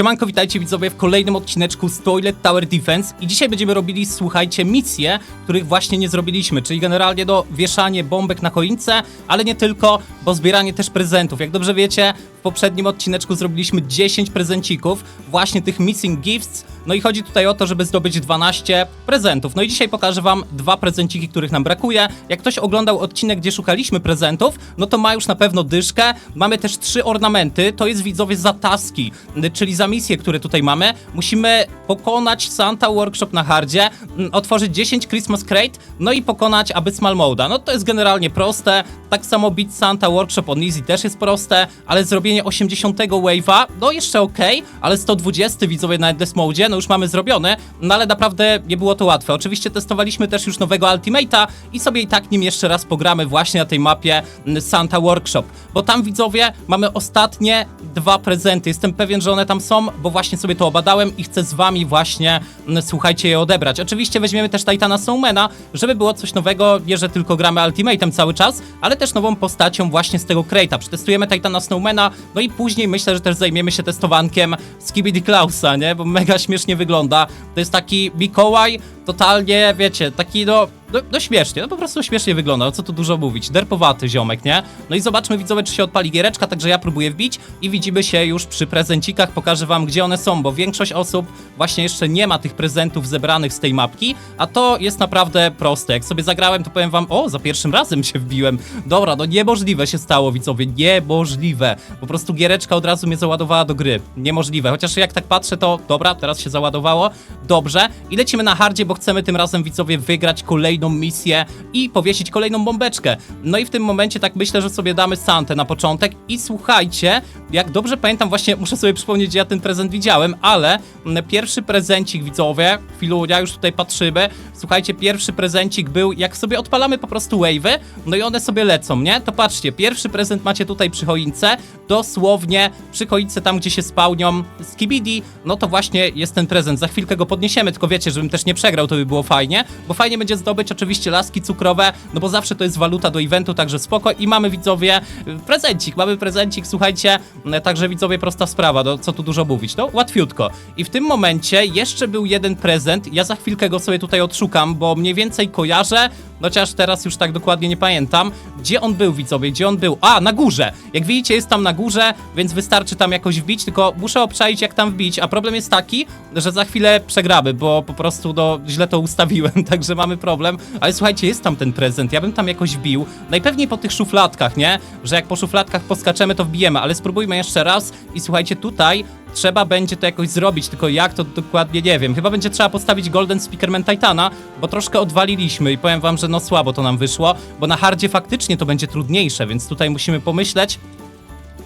Siemanko, witajcie widzowie w kolejnym odcineczku z Toilet Tower Defense i dzisiaj będziemy robili, słuchajcie, misje, których właśnie nie zrobiliśmy, czyli generalnie do wieszanie bombek na choince, ale nie tylko, bo zbieranie też prezentów. Jak dobrze wiecie, w poprzednim odcineczku zrobiliśmy 10 prezencików, właśnie tych missing gifts, no i chodzi tutaj o to, żeby zdobyć 12 prezentów. No i dzisiaj pokażę wam dwa prezenciki, których nam brakuje. Jak ktoś oglądał odcinek, gdzie szukaliśmy prezentów, no to ma już na pewno dyszkę. Mamy też trzy ornamenty, to jest widzowie za taski, czyli za misje, które tutaj mamy. Musimy pokonać Santa Workshop na hardzie, mm, otworzyć 10 Christmas Crate, no i pokonać Abyssal Moda. No to jest generalnie proste. Tak samo bić Santa Workshop on Easy też jest proste, ale zrobienie 80 wave'a, no jeszcze okej, ale 120 widzowie na Endless Mode, no już mamy zrobione, no ale naprawdę nie było to łatwe. Oczywiście testowaliśmy też już nowego Ultimate'a i sobie i tak nim jeszcze raz pogramy właśnie na tej mapie mm, Santa Workshop, bo tam widzowie mamy ostatnie dwa prezenty. Jestem pewien, że one tam są, bo właśnie sobie to obadałem i chcę z wami właśnie, mm, słuchajcie, je odebrać. Oczywiście weźmiemy też Titana Snowmana, żeby było coś nowego, nie że tylko gramy Ultimate'em cały czas, ale też nową postacią właśnie z tego crate'a. Przetestujemy Titana Snowmana, no i później myślę, że też zajmiemy się testowankiem Skibidi Klausa, nie? Bo mega śmiesznie wygląda. To jest taki Mikołaj, totalnie, wiecie, taki no, no, no śmiesznie, no po prostu śmiesznie wygląda, no co tu dużo mówić, derpowaty ziomek, nie? No i zobaczmy widzowie, czy się odpali giereczka, także ja próbuję wbić i widzimy się już przy prezencikach, pokażę wam, gdzie one są, bo większość osób właśnie jeszcze nie ma tych prezentów zebranych z tej mapki, a to jest naprawdę proste, jak sobie zagrałem, to powiem wam, o, za pierwszym razem się wbiłem, dobra, no niemożliwe się stało, widzowie, niemożliwe, po prostu giereczka od razu mnie załadowała do gry, niemożliwe, chociaż jak tak patrzę, to dobra, teraz się załadowało, dobrze, i lecimy na hardzie, bo chcemy tym razem widzowie wygrać kolejną misję i powiesić kolejną bombeczkę. No i w tym momencie tak myślę, że sobie damy Santę na początek. I słuchajcie, jak dobrze pamiętam, właśnie muszę sobie przypomnieć, gdzie ja ten prezent widziałem, ale mm, pierwszy prezencik widzowie, chwilunia, już tutaj patrzymy, słuchajcie, pierwszy prezencik był, jak sobie odpalamy po prostu wave'y, no i one sobie lecą, nie? To patrzcie, pierwszy prezent macie tutaj przy choince, dosłownie przy choince tam, gdzie się spełnią skibidi, no to właśnie jest ten prezent, za chwilkę go podniesiemy, tylko wiecie, żebym też nie przegrał, to by było fajnie, bo fajnie będzie zdobyć oczywiście laski cukrowe, no bo zawsze to jest waluta do eventu, także spoko i mamy widzowie prezencik, mamy prezencik, słuchajcie, także widzowie prosta sprawa, no co tu dużo mówić, no łatwiutko. I w tym momencie jeszcze był jeden prezent, ja za chwilkę go sobie tutaj odszukam, bo mniej więcej kojarzę, chociaż teraz już tak dokładnie nie pamiętam, gdzie on był widzowie, gdzie on był, a na górze, jak widzicie jest tam na górze, więc wystarczy tam jakoś wbić, tylko muszę obczaić jak tam wbić, a problem jest taki, że za chwilę przegramy, bo po prostu no, źle to ustawiłem, także mamy problem, ale słuchajcie, jest tam ten prezent, ja bym tam jakoś wbił, najpewniej po tych szufladkach, nie, że jak po szufladkach poskaczemy, to wbijemy, ale spróbujmy jeszcze raz. I słuchajcie, tutaj trzeba będzie to jakoś zrobić, tylko jak to dokładnie nie wiem. Chyba będzie trzeba postawić Golden Speakerman Titana, bo troszkę odwaliliśmy i powiem wam, że no słabo to nam wyszło, bo na hardzie faktycznie to będzie trudniejsze, więc tutaj musimy pomyśleć.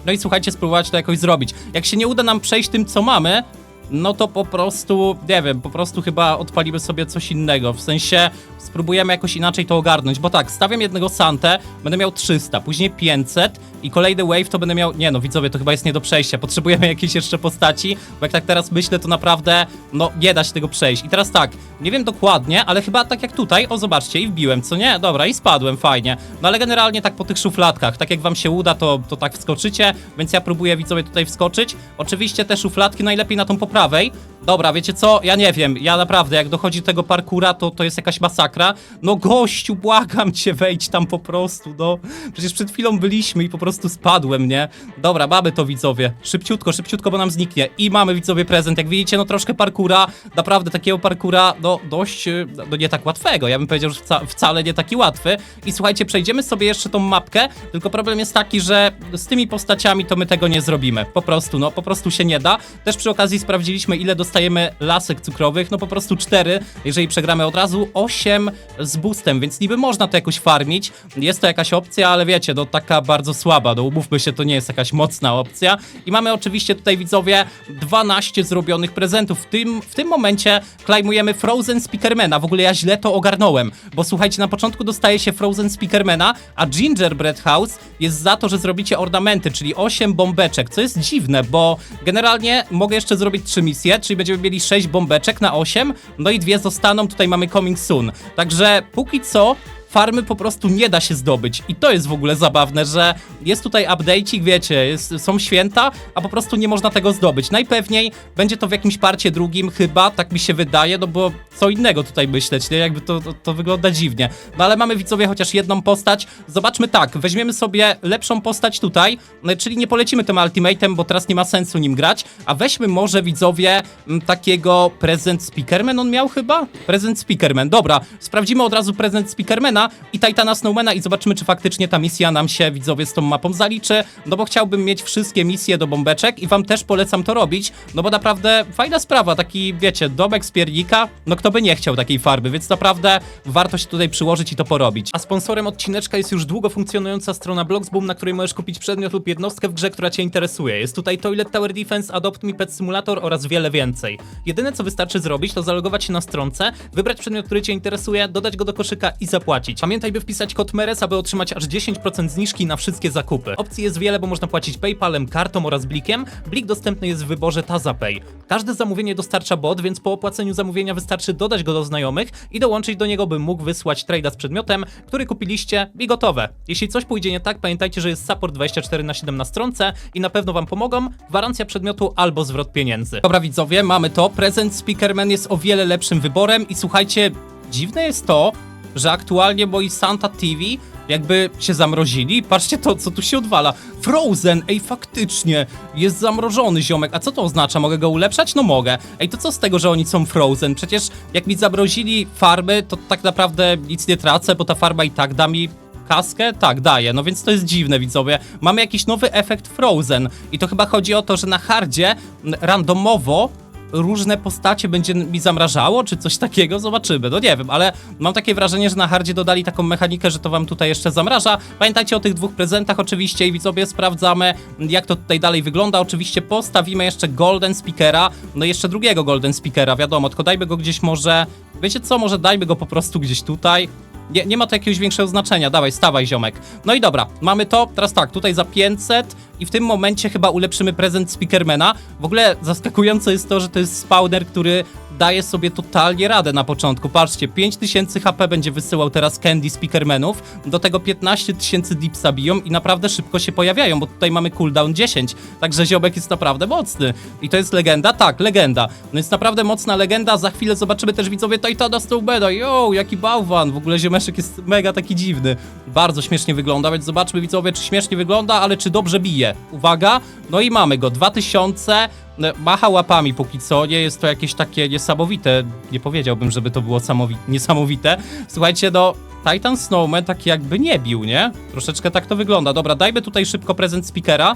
No i słuchajcie, spróbować to jakoś zrobić. Jak się nie uda nam przejść tym, co mamy, no to po prostu, nie wiem, po prostu chyba odpalimy sobie coś innego. W sensie spróbujemy jakoś inaczej to ogarnąć, bo tak, stawiam jednego Santę, będę miał 300, później 500 i kolejny wave to będę miał, nie no widzowie, to chyba jest nie do przejścia, potrzebujemy jakiejś jeszcze postaci, bo jak tak teraz myślę, to naprawdę, no nie da się tego przejść. I teraz tak, nie wiem dokładnie, ale chyba tak jak tutaj, o zobaczcie, i wbiłem, co nie? Dobra, i spadłem, fajnie. No ale generalnie tak po tych szufladkach, tak jak wam się uda, to, to tak wskoczycie, więc ja próbuję widzowie tutaj wskoczyć. Oczywiście te szufladki najlepiej na tą po prawej. Dobra, wiecie co? Ja nie wiem, ja naprawdę, jak dochodzi do tego parkura, to, to jest jakaś masakra. No gościu, błagam cię, wejdź tam po prostu, no. Przecież przed chwilą byliśmy i po prostu spadłem, nie? Dobra, mamy to widzowie. Szybciutko, szybciutko, bo nam zniknie. I mamy widzowie prezent. Jak widzicie, no troszkę parkura, naprawdę takiego parkura, no dość, y, no nie tak łatwego. Ja bym powiedział, że wca wcale nie taki łatwy. I słuchajcie, przejdziemy sobie jeszcze tą mapkę, tylko problem jest taki, że z tymi postaciami to my tego nie zrobimy. Po prostu, no, po prostu się nie da. Też przy okazji sprawdziliśmy, ile dostajemy lasek cukrowych. No po prostu 4, jeżeli przegramy od razu, 8 z boostem, więc niby można to jakoś farmić. Jest to jakaś opcja, ale wiecie, no taka bardzo słaba. No umówmy się, to nie jest jakaś mocna opcja. I mamy oczywiście tutaj, widzowie, 12 zrobionych prezentów. W tym, w tym momencie klejmujemy Frozen Speakermana. W ogóle ja źle to ogarnąłem, bo słuchajcie, na początku dostaje się Frozen Speakermana, a Gingerbread House jest za to, że zrobicie ornamenty, czyli 8 bombeczek, co jest dziwne, bo generalnie mogę jeszcze zrobić 3 misje, czyli będziemy mieli 6 bombeczek na 8, no i dwie zostaną, tutaj mamy Coming Soon. Także póki co farmy po prostu nie da się zdobyć. I to jest w ogóle zabawne, że jest tutaj update'ik, wiecie, jest, są święta, a po prostu nie można tego zdobyć. Najpewniej będzie to w jakimś parcie drugim chyba, tak mi się wydaje, no bo co innego tutaj myśleć, nie? Jakby to, to, to wygląda dziwnie. No ale mamy widzowie chociaż jedną postać. Zobaczmy tak, weźmiemy sobie lepszą postać tutaj, no, czyli nie polecimy tym ultimatem, bo teraz nie ma sensu nim grać, a weźmy może widzowie m, takiego prezent Speakerman on miał chyba? Prezent Speakerman, dobra, sprawdzimy od razu prezent Speakermana i Titana Snowmana i zobaczymy, czy faktycznie ta misja nam się widzowie z tą mapą zaliczy, no bo chciałbym mieć wszystkie misje do bombeczek i wam też polecam to robić, no bo naprawdę fajna sprawa, taki wiecie, domek z piernika, no kto by nie chciał takiej farby, więc naprawdę warto się tutaj przyłożyć i to porobić. A sponsorem odcineczka jest już długo funkcjonująca strona Bloxboom, na której możesz kupić przedmiot lub jednostkę w grze, która cię interesuje. Jest tutaj Toilet Tower Defense, Adopt Me Pet Simulator oraz wiele więcej. Jedyne co wystarczy zrobić, to zalogować się na stronce, wybrać przedmiot, który cię interesuje, dodać go do koszyka i zapłacić. Pamiętaj, by wpisać kod MERES, aby otrzymać aż 10% zniżki na wszystkie zakupy. Opcji jest wiele, bo można płacić PayPalem, kartą oraz blikiem. Blik dostępny jest w wyborze TazaPay. Każde zamówienie dostarcza bot, więc po opłaceniu zamówienia wystarczy dodać go do znajomych i dołączyć do niego, by mógł wysłać trade'a z przedmiotem, który kupiliście i gotowe. Jeśli coś pójdzie nie tak, pamiętajcie, że jest support 24 na 7 na stronce i na pewno wam pomogą. Gwarancja przedmiotu albo zwrot pieniędzy. Dobra widzowie, mamy to. Prezent Speakerman jest o wiele lepszym wyborem i słuchajcie, dziwne jest to, że aktualnie moi Santa TV jakby się zamrozili. Patrzcie to, co tu się odwala. Frozen, ej, faktycznie, jest zamrożony ziomek. A co to oznacza? Mogę go ulepszać? No mogę. Ej, to co z tego, że oni są Frozen? Przecież jak mi zamrozili farby, to tak naprawdę nic nie tracę, bo ta farba i tak da mi kaskę? Tak, daje. No więc to jest dziwne, widzowie. Mamy jakiś nowy efekt Frozen. I to chyba chodzi o to, że na hardzie randomowo różne postacie będzie mi zamrażało, czy coś takiego? Zobaczymy. No nie wiem, ale mam takie wrażenie, że na hardzie dodali taką mechanikę, że to wam tutaj jeszcze zamraża. Pamiętajcie o tych dwóch prezentach oczywiście i widzowie sprawdzamy, jak to tutaj dalej wygląda. Oczywiście postawimy jeszcze Golden Speakera, no jeszcze drugiego Golden Speakera, wiadomo, tylko dajmy go gdzieś może... Wiecie co, może dajmy go po prostu gdzieś tutaj. Nie, nie ma to jakiegoś większego znaczenia. Dawaj, stawaj, ziomek. No i dobra, mamy to. Teraz tak, tutaj za 500 i w tym momencie chyba ulepszymy prezent Speakermana. W ogóle zaskakujące jest to, że to jest spawner, który daje sobie totalnie radę na początku. Patrzcie, 5000 HP będzie wysyłał teraz Candy Speakermanów, do tego 15 tysięcy biją i naprawdę szybko się pojawiają, bo tutaj mamy cooldown 10, także ziomek jest naprawdę mocny. I to jest legenda? Tak, legenda. No jest naprawdę mocna legenda, za chwilę zobaczymy też widzowie Titana Snowbeda, yo, jaki bałwan, w ogóle ziomeczek jest mega taki dziwny. Bardzo śmiesznie wygląda, więc zobaczmy widzowie, czy śmiesznie wygląda, ale czy dobrze bije. Uwaga, no i mamy go, 2000, no, macha łapami póki co, nie jest to jakieś takie niesamowite, nie powiedziałbym, żeby to było samowi- niesamowite. Słuchajcie, no, Titan Snowman tak jakby nie bił, nie? Troszeczkę tak to wygląda. Dobra, dajmy tutaj szybko prezent speakera.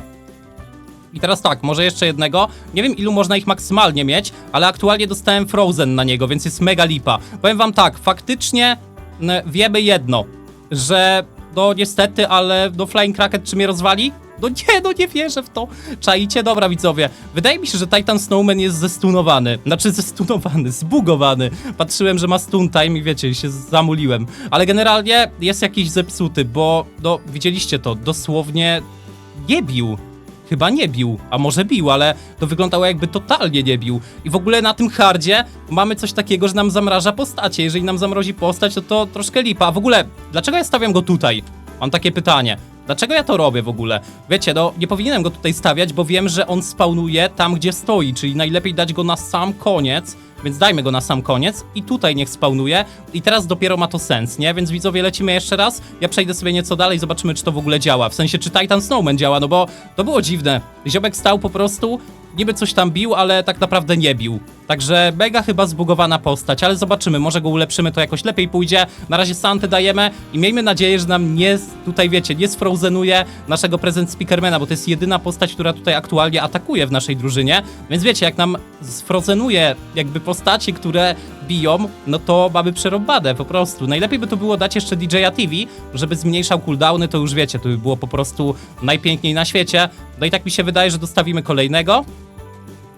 I teraz tak, może jeszcze jednego. Nie wiem, ilu można ich maksymalnie mieć, ale aktualnie dostałem Frozen na niego, więc jest mega lipa. Powiem wam tak, faktycznie n, wiemy jedno, że no niestety, ale no Flying Kraken czy mnie rozwali? No nie, no nie wierzę w to. Czaicie? Dobra, widzowie. Wydaje mi się, że Titan Snowman jest zestunowany. Znaczy zestunowany, zbugowany. Patrzyłem, że ma stun time i wiecie, się zamuliłem. Ale generalnie jest jakiś zepsuty, bo no widzieliście to, dosłownie nie bił. Chyba nie bił, a może bił, ale to wyglądało jakby totalnie nie bił. I w ogóle na tym hardzie mamy coś takiego, że nam zamraża postacie. Jeżeli nam zamrozi postać, to to troszkę lipa. A w ogóle, dlaczego ja stawiam go tutaj? Mam takie pytanie. Dlaczego ja to robię w ogóle? Wiecie, no nie powinienem go tutaj stawiać, bo wiem, że on spawnuje tam, gdzie stoi, czyli najlepiej dać go na sam koniec, więc dajmy go na sam koniec i tutaj niech spawnuje i teraz dopiero ma to sens, nie? Więc widzowie, lecimy jeszcze raz, ja przejdę sobie nieco dalej, zobaczymy, czy to w ogóle działa, w sensie, czy Titan Snowman działa, no bo to było dziwne. Ziomek stał po prostu, niby coś tam bił, ale tak naprawdę nie bił. Także mega chyba zbugowana postać, ale zobaczymy, może go ulepszymy, to jakoś lepiej pójdzie. Na razie Santę dajemy i miejmy nadzieję, że nam nie, tutaj wiecie, nie sfrozenuje naszego prezent Speakermana, bo to jest jedyna postać, która tutaj aktualnie atakuje w naszej drużynie. Więc wiecie, jak nam sfrozenuje jakby postacie, które biją, no to mamy przerąbane po prostu. Najlepiej by to było dać jeszcze DJ-a TV, żeby zmniejszał cooldowny, to już wiecie, to by było po prostu najpiękniej na świecie. No i tak mi się wydaje, że dostawimy kolejnego.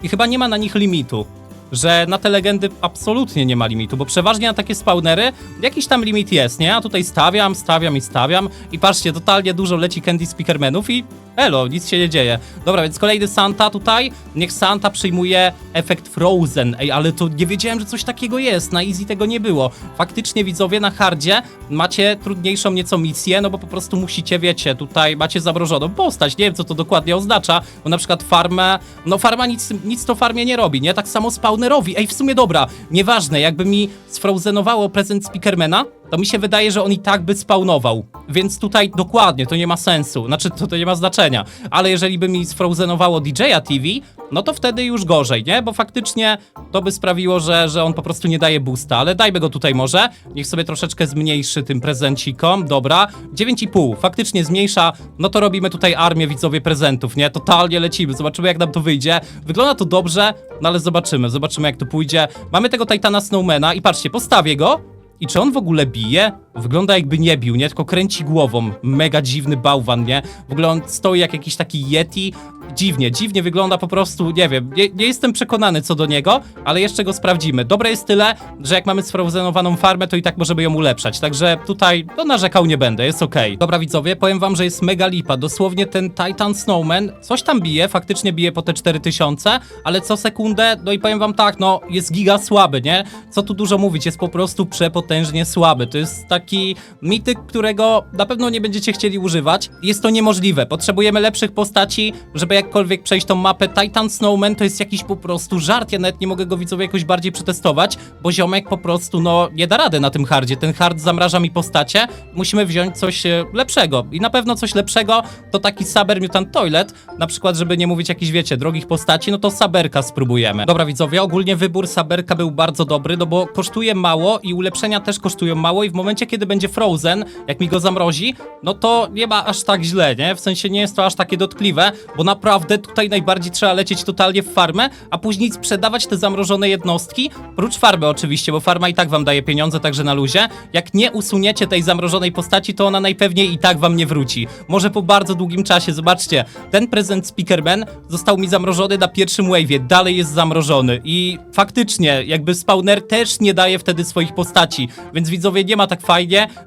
I chyba nie ma na nich limitu. Że na te legendy absolutnie nie ma limitu, bo przeważnie na takie spawnery jakiś tam limit jest, nie? A tutaj stawiam, stawiam i stawiam i patrzcie, totalnie dużo leci Candy Speakermanów i elo, nic się nie dzieje. Dobra, więc kolejny Santa tutaj, niech Santa przyjmuje efekt Frozen, ej, ale to nie wiedziałem, że coś takiego jest, na easy tego nie było. Faktycznie widzowie, na hardzie macie trudniejszą nieco misję, no bo po prostu musicie, wiecie, tutaj macie zamrożoną postać, nie wiem co to dokładnie oznacza, bo na przykład farmę, no farma nic, nic to farmie nie robi, nie? Tak samo spawnerowi, ej, w sumie dobra, nieważne, jakby mi sfrozenowało prezent Speakermana, to mi się wydaje, że on i tak by spawnował. Więc tutaj dokładnie, to nie ma sensu. Znaczy, to, to nie ma znaczenia. Ale jeżeli by mi sfrozenowało DJ-a TV, no to wtedy już gorzej, nie? Bo faktycznie to by sprawiło, że, że on po prostu nie daje boosta. Ale dajmy go tutaj może. Niech sobie troszeczkę zmniejszy tym prezencikom. Dobra. 9,5. Faktycznie zmniejsza. No to robimy tutaj armię widzowie prezentów, nie? Totalnie lecimy. Zobaczymy, jak nam to wyjdzie. Wygląda to dobrze, no ale zobaczymy. Zobaczymy, jak to pójdzie. Mamy tego Titana Snowmana i patrzcie, postawię go. I czy on w ogóle bije? Wygląda jakby nie bił, nie? Tylko kręci głową. Mega dziwny bałwan, nie? W ogóle on stoi jak jakiś taki yeti. Dziwnie, dziwnie wygląda po prostu, nie wiem. Nie, nie jestem przekonany co do niego, ale jeszcze go sprawdzimy. Dobre jest tyle, że jak mamy sfrozenowaną farmę, to i tak możemy ją ulepszać. Także tutaj, no narzekał nie będę, jest okej. Dobra widzowie, powiem wam, że jest mega lipa. Dosłownie ten Titan Snowman coś tam bije, faktycznie bije po te 4000, ale co sekundę, no i powiem wam tak, no jest giga słaby, nie? Co tu dużo mówić, jest po prostu przepotężnie słaby. To jest taki mityk, którego na pewno nie będziecie chcieli używać. Jest to niemożliwe. Potrzebujemy lepszych postaci, żeby jakkolwiek przejść tą mapę. Titan Snowman to jest jakiś po prostu żart. Ja nawet nie mogę go widzowie jakoś bardziej przetestować, bo ziomek po prostu, no, nie da rady na tym hardzie. Ten hard zamraża mi postacie. Musimy wziąć coś e, lepszego. I na pewno coś lepszego to taki Saber Mutant Toilet. Na przykład, żeby nie mówić jakichś, wiecie, drogich postaci, no to Saberka spróbujemy. Dobra widzowie, ogólnie wybór Saberka był bardzo dobry, no bo kosztuje mało i ulepszenia też kosztują mało i w momencie, kiedy będzie Frozen, jak mi go zamrozi, no to nie ma aż tak źle, nie? W sensie nie jest to aż takie dotkliwe, bo naprawdę tutaj najbardziej trzeba lecieć totalnie w farmę, a później sprzedawać te zamrożone jednostki, prócz farmy oczywiście, bo farma i tak wam daje pieniądze, także na luzie. Jak nie usuniecie tej zamrożonej postaci, to ona najpewniej i tak wam nie wróci. Może po bardzo długim czasie, zobaczcie, ten prezent Speakerman został mi zamrożony na pierwszym wave'ie, dalej jest zamrożony i faktycznie, jakby spawner też nie daje wtedy swoich postaci, więc widzowie nie ma tak fajnie,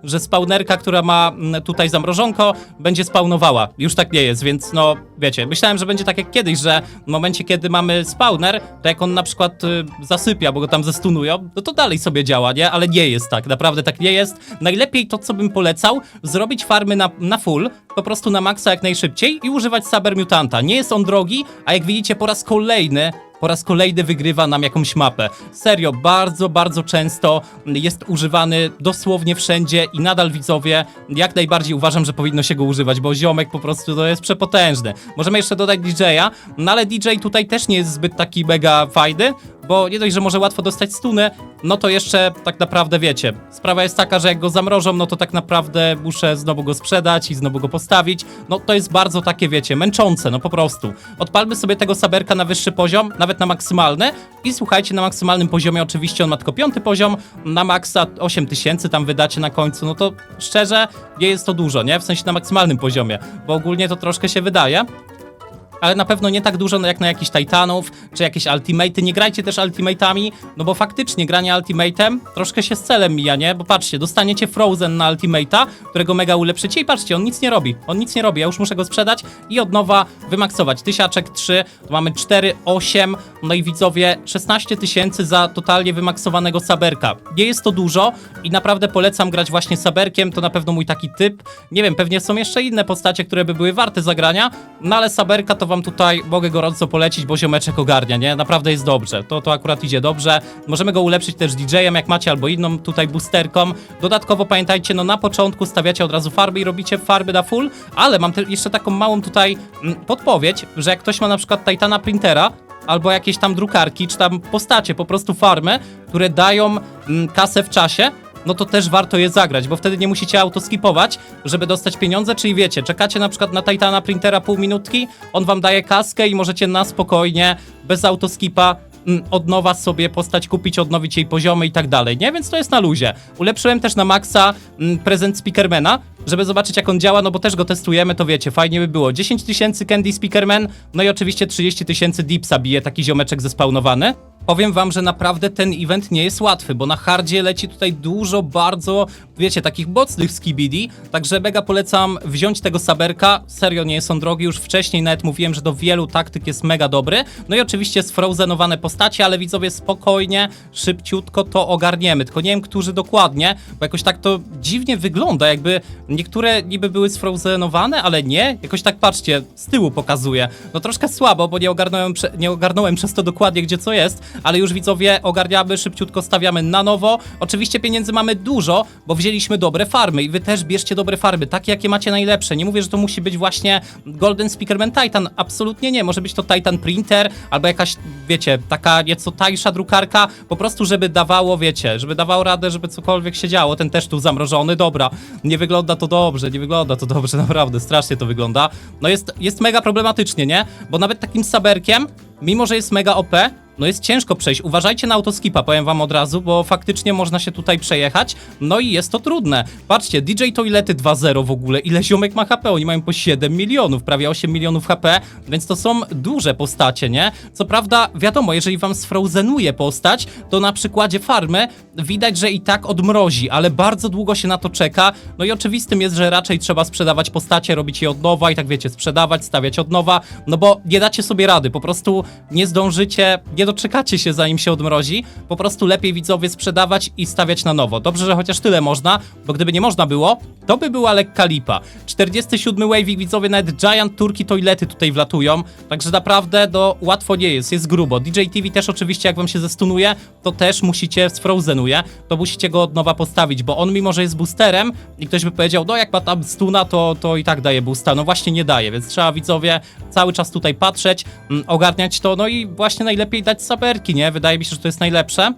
że spawnerka, która ma mm, tutaj zamrożonko, będzie spawnowała. Już tak nie jest, więc no, wiecie, myślałem, że będzie tak jak kiedyś, że w momencie, kiedy mamy spawner, to jak on na przykład y, zasypia, bo go tam zestunują, no to dalej sobie działa, nie? Ale nie jest tak, naprawdę tak nie jest. Najlepiej to, co bym polecał, zrobić farmy na, na full, po prostu na maksa jak najszybciej i używać Saber Mutanta. Nie jest on drogi, a jak widzicie po raz kolejny po raz kolejny wygrywa nam jakąś mapę. Serio, bardzo, bardzo często jest używany dosłownie wszędzie i nadal widzowie, jak najbardziej uważam, że powinno się go używać, bo ziomek po prostu to jest przepotężny. Możemy jeszcze dodać DJ-a, no ale DJ tutaj też nie jest zbyt taki mega fajny, bo nie dość, że może łatwo dostać stuny, no to jeszcze tak naprawdę wiecie, sprawa jest taka, że jak go zamrożą, no to tak naprawdę muszę znowu go sprzedać i znowu go postawić, no to jest bardzo takie wiecie, męczące, no po prostu. Odpalmy sobie tego saberka na wyższy poziom, nawet na maksymalny i słuchajcie, na maksymalnym poziomie oczywiście on ma tylko piąty poziom, na maksa 8000 tam wydacie na końcu, no to szczerze nie jest to dużo, nie? W sensie na maksymalnym poziomie, bo ogólnie to troszkę się wydaje, ale na pewno nie tak dużo jak na jakichś Titanów, czy jakieś Ultimate'y. Nie grajcie też Ultimate'ami, no bo faktycznie granie Ultimate'em troszkę się z celem mija, nie? Bo patrzcie, dostaniecie Frozen na Ultimate'a, którego mega ulepszycie i patrzcie, on nic nie robi. On nic nie robi, ja już muszę go sprzedać i od nowa wymaksować. Tysiaczek 3, to mamy 4, 8, no i widzowie 16 tysięcy za totalnie wymaksowanego Saberka. Nie jest to dużo i naprawdę polecam grać właśnie Saberkiem, to na pewno mój taki typ. Nie wiem, pewnie są jeszcze inne postacie, które by były warte zagrania, no ale Saberka to wam tutaj mogę gorąco polecić, bo ziomeczek ogarnia, nie? Naprawdę jest dobrze. To, to akurat idzie dobrze. Możemy go ulepszyć też DJ-em, jak macie, albo inną tutaj boosterką. Dodatkowo pamiętajcie, no na początku stawiacie od razu farby i robicie farby na full, ale mam jeszcze taką małą tutaj mm, podpowiedź, że jak ktoś ma na przykład Titana Printera, albo jakieś tam drukarki, czy tam postacie, po prostu farmy, które dają mm, kasę w czasie, no to też warto je zagrać, bo wtedy nie musicie autoskipować, żeby dostać pieniądze, czyli wiecie, czekacie na przykład na Titana Printera pół minutki, on wam daje kaskę i możecie na spokojnie, bez autoskipa mm, od nowa sobie postać kupić, odnowić jej poziomy i tak dalej, nie? Więc to jest na luzie. Ulepszyłem też na maksa mm, prezent Speakermana, żeby zobaczyć jak on działa, no bo też go testujemy, to wiecie, fajnie by było. 10 tysięcy Candy Speakerman, no i oczywiście 30 tysięcy Dipsa bije taki ziomeczek zespawnowany. Powiem wam, że naprawdę ten event nie jest łatwy, bo na hardzie leci tutaj dużo bardzo, wiecie, takich mocnych skibidi, także mega polecam wziąć tego saberka, serio nie jest on drogi, już wcześniej nawet mówiłem, że do wielu taktyk jest mega dobry, no i oczywiście sfrozenowane postacie, ale widzowie spokojnie, szybciutko to ogarniemy, tylko nie wiem, którzy dokładnie, bo jakoś tak to dziwnie wygląda, jakby niektóre niby były sfrozenowane, ale nie, jakoś tak patrzcie, z tyłu pokazuje, no troszkę słabo, bo nie ogarnąłem, nie ogarnąłem przez to dokładnie, gdzie co jest, ale już widzowie ogarniamy, szybciutko stawiamy na nowo. Oczywiście pieniędzy mamy dużo, bo wzięliśmy dobre farmy i wy też bierzcie dobre farmy, takie jakie macie najlepsze. Nie mówię, że to musi być właśnie Golden Speakerman Titan, absolutnie nie. Może być to Titan Printer albo jakaś, wiecie, taka nieco tańsza drukarka, po prostu żeby dawało, wiecie, żeby dawało radę, żeby cokolwiek się działo. Ten też tu zamrożony, dobra. Nie wygląda to dobrze, nie wygląda to dobrze, naprawdę, strasznie to wygląda. No jest, jest mega problematycznie, nie? Bo nawet takim saberkiem, mimo że jest mega OP, no jest ciężko przejść. Uważajcie na autoskipa, powiem wam od razu, bo faktycznie można się tutaj przejechać. No i jest to trudne. Patrzcie, DJ Toilety 2.0 w ogóle, ile ziomek ma HP? Oni mają po 7 milionów, prawie 8 milionów HP, więc to są duże postacie, nie? Co prawda, wiadomo, jeżeli wam sfrozenuje postać, to na przykładzie farmy widać, że i tak odmrozi, ale bardzo długo się na to czeka. No i oczywistym jest, że raczej trzeba sprzedawać postacie, robić je od nowa i tak wiecie, sprzedawać, stawiać od nowa, no bo nie dacie sobie rady, po prostu nie zdążycie, nie doczekacie się zanim się odmrozi, po prostu lepiej widzowie sprzedawać i stawiać na nowo. Dobrze, że chociaż tyle można, bo gdyby nie można było, to by była lekka lipa. 47 Waving widzowie, nawet Giant Turki Toilety tutaj wlatują, także naprawdę no, łatwo nie jest, jest grubo. DJ TV też oczywiście jak wam się zestunuje, to też musicie, z Frozenuje, to musicie go od nowa postawić, bo on mimo, że jest boosterem i ktoś by powiedział, no jak ma tam stuna, to, to i tak daje boosta. No właśnie nie daje, więc trzeba widzowie cały czas tutaj patrzeć, mm, ogarniać to, no i właśnie najlepiej dać saberki, nie? Wydaje mi się, że to jest najlepsze.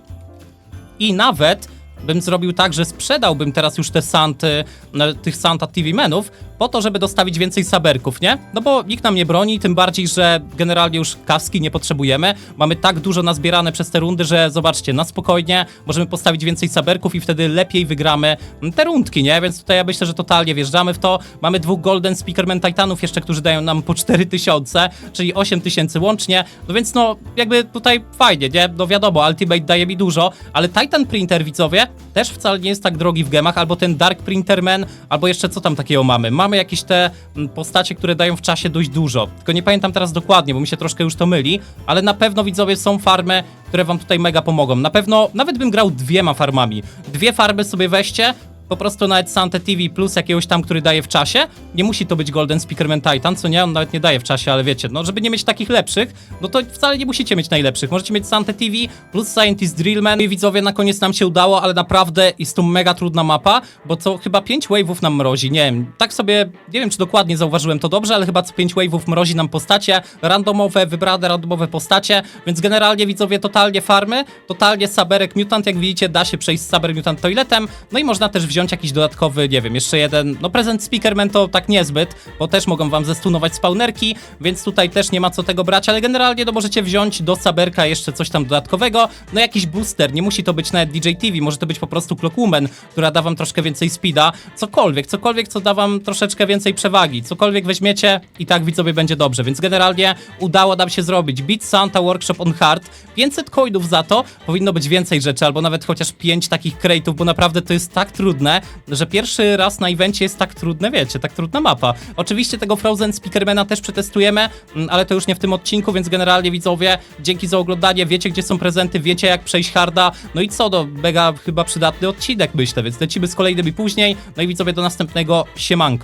I nawet bym zrobił tak, że sprzedałbym teraz już te santy, e, tych Santa TV menów, po to, żeby dostawić więcej saberków, nie? No bo nikt nam nie broni, tym bardziej, że generalnie już kaski nie potrzebujemy. Mamy tak dużo nazbierane przez te rundy, że zobaczcie, na spokojnie możemy postawić więcej saberków i wtedy lepiej wygramy mm, te rundki, nie? Więc tutaj ja myślę, że totalnie wjeżdżamy w to. Mamy dwóch Golden Speakerman Titanów jeszcze, którzy dają nam po 4000, czyli 8000 łącznie. No więc no, jakby tutaj fajnie, nie? No wiadomo, Ultimate daje mi dużo, ale Titan Printer, widzowie, też wcale nie jest tak drogi w gemach, albo ten Dark Printerman, albo jeszcze co tam takiego mamy? Mamy jakieś te mm, postacie, które dają w czasie dość dużo. Tylko nie pamiętam teraz dokładnie, bo mi się troszkę już to myli, ale na pewno widzowie są farmy, które wam tutaj mega pomogą. Na pewno, nawet bym grał dwiema farmami. Dwie farmy sobie weźcie, po prostu nawet Sante TV plus jakiegoś tam, który daje w czasie. Nie musi to być Golden Speakerman Titan, co nie, on nawet nie daje w czasie, ale wiecie, no żeby nie mieć takich lepszych, no to wcale nie musicie mieć najlepszych. Możecie mieć Sante TV plus Scientist Drillman. I widzowie na koniec nam się udało, ale naprawdę jest to mega trudna mapa, bo co chyba 5 wave'ów nam mrozi, nie wiem, tak sobie, nie wiem czy dokładnie zauważyłem to dobrze, ale chyba co 5 wave'ów mrozi nam postacie, randomowe, wybrane randomowe postacie, więc generalnie widzowie totalnie farmy, totalnie Saberek Mutant, jak widzicie da się przejść z Saber Mutant Toiletem, no i można też wziąć jakiś dodatkowy, nie wiem, jeszcze jeden, no prezent Speakerman to tak niezbyt, bo też mogą wam zestunować spawnerki, więc tutaj też nie ma co tego brać, ale generalnie no możecie wziąć do Saberka jeszcze coś tam dodatkowego, no jakiś booster, nie musi to być nawet DJ TV, może to być po prostu Clockwoman, która da wam troszkę więcej speeda, cokolwiek, cokolwiek, co da wam troszeczkę więcej przewagi, cokolwiek weźmiecie i tak widzowie będzie dobrze, więc generalnie udało nam się zrobić. Beat Santa Workshop on Hard, 500 coinów za to, powinno być więcej rzeczy, albo nawet chociaż 5 takich crate'ów, bo naprawdę to jest tak trudne, że pierwszy raz na evencie jest tak trudne, wiecie, tak trudna mapa. Oczywiście tego Frozen Speakermana też przetestujemy, mm, ale to już nie w tym odcinku, więc generalnie widzowie, dzięki za oglądanie, wiecie gdzie są prezenty, wiecie jak przejść harda, no i co, do mega chyba przydatny odcinek myślę, więc lecimy z kolejnymi później, no i widzowie do następnego, siemanko.